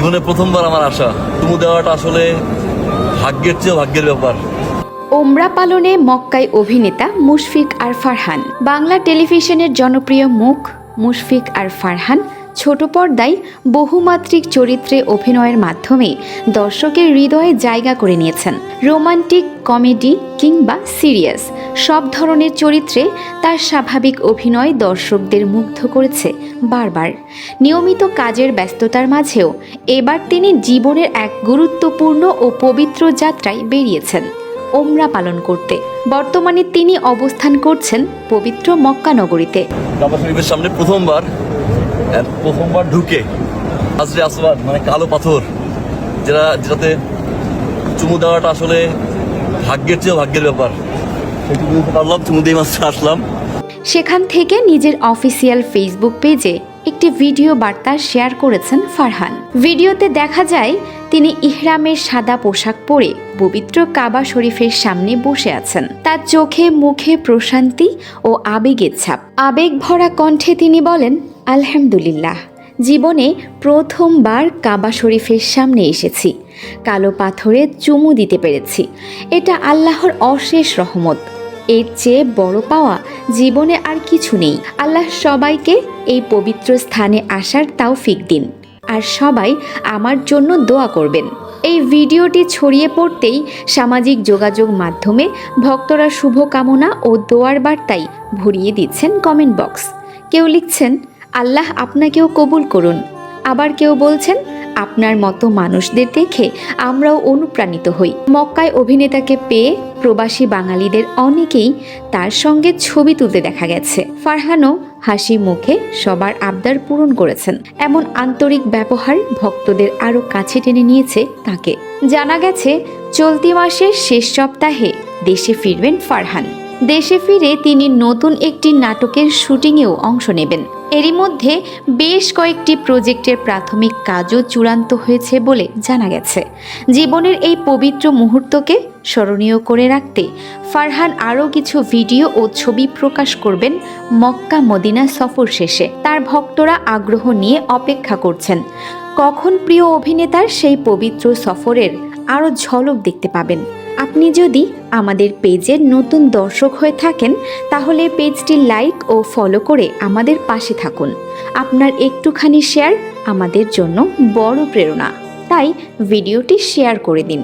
জীবনে প্রথমবার আমার আশা। চুমু দেওয়াটা আসলে ভাগ্যের চেয়েও ভাগ্যের ব্যাপার। ওমরা পালনে মক্কায় অভিনেতা মুশফিক আর ফারহান। বাংলা টেলিভিশনের জনপ্রিয় মুখ মুশফিক আর ফারহান ছোট পর্দায় বহুমাত্রিক চরিত্রে অভিনয়ের মাধ্যমে দর্শকের হৃদয়ে জায়গা করে নিয়েছেন। রোমান্টিক কমেডি কিংবা সিরিয়াস। সব ধরনের চরিত্রে তার স্বাভাবিক অভিনয় দর্শকদের মুগ্ধ করেছে বারবার। নিয়মিত কাজের ব্যস্ততার মাঝেও এবার তিনি জীবনের এক গুরুত্বপূর্ণ ও পবিত্র যাত্রায় বেরিয়েছেন, ওমরা পালন করতে। বর্তমানে তিনি অবস্থান করছেন পবিত্র মক্কা নগরীতে। সামনে প্রথমবার প্রথমবার ঢুকে হাজরে মানে কালো পাথর, যেটা যেটাতে চুমু দেওয়াটা আসলে ভাগ্যের চেয়েও ভাগ্যের ব্যাপার। সেখান থেকে নিজের অফিসিয়াল ফেসবুক পেজে একটি ভিডিও বার্তা শেয়ার করেছেন ফারহান। ভিডিওতে দেখা যায়, তিনি ইহরামের সাদা পোশাক পরে পবিত্র কাবা শরীফের সামনে বসে আছেন। তার চোখে, মুখে প্রশান্তি ও আবেগের ছাপ। আবেগ ভরা কণ্ঠে তিনি বলেন, আলহামদুলিল্লাহ, জীবনে প্রথমবার কাবা শরীফের সামনে এসেছি। কালো পাথরে চুমু দিতে পেরেছি। এটা আল্লাহর অশেষ রহমত। এর চেয়ে বড় পাওয়া জীবনে আর কিছু নেই। আল্লাহ সবাইকে এই পবিত্র স্থানে আসার তাও ফিক দিন। আর সবাই আমার জন্য দোয়া করবেন। এই ভিডিওটি ছড়িয়ে পড়তেই সামাজিক যোগাযোগ মাধ্যমে ভক্তরা শুভকামনা ও দোয়ার বার্তায় ভরিয়ে দিচ্ছেন কমেন্ট বক্স। কেউ লিখছেন, আল্লাহ আপনাকেও কবুল করুন। আবার কেউ বলছেন, আপনার মতো মানুষদের দেখে আমরাও অনুপ্রাণিত হই। মক্কায় অভিনেতাকে পেয়ে প্রবাসী বাঙালিদের অনেকেই তার সঙ্গে ছবি তুলতে দেখা গেছে। ফারহানও হাসি মুখে সবার আবদার পূরণ করেছেন। এমন আন্তরিক ব্যবহার ভক্তদের আরও কাছে টেনে নিয়েছে তাকে। জানা গেছে, চলতি মাসের শেষ সপ্তাহে দেশে ফিরবেন ফারহান। দেশে ফিরে তিনি নতুন একটি নাটকের শুটিংয়েও অংশ নেবেন। এরই মধ্যে বেশ কয়েকটি প্রজেক্টের প্রাথমিক কাজও চূড়ান্ত হয়েছে বলে জানা গেছে। জীবনের এই পবিত্র মুহূর্তকে স্মরণীয় করে রাখতে ফারহান আরও কিছু ভিডিও ও ছবি প্রকাশ করবেন মক্কা মদিনা সফর শেষে। তার ভক্তরা আগ্রহ নিয়ে অপেক্ষা করছেন। কখন প্রিয় অভিনেতার সেই পবিত্র সফরের আরও ঝলক দেখতে পাবেন। আপনি যদি আমাদের পেজের নতুন দর্শক হয়ে থাকেন, তাহলে পেজটি লাইক ও ফলো করে আমাদের পাশে থাকুন। আপনার একটুখানি শেয়ার আমাদের জন্য বড় প্রেরণা। তাই ভিডিওটি শেয়ার করে দিন।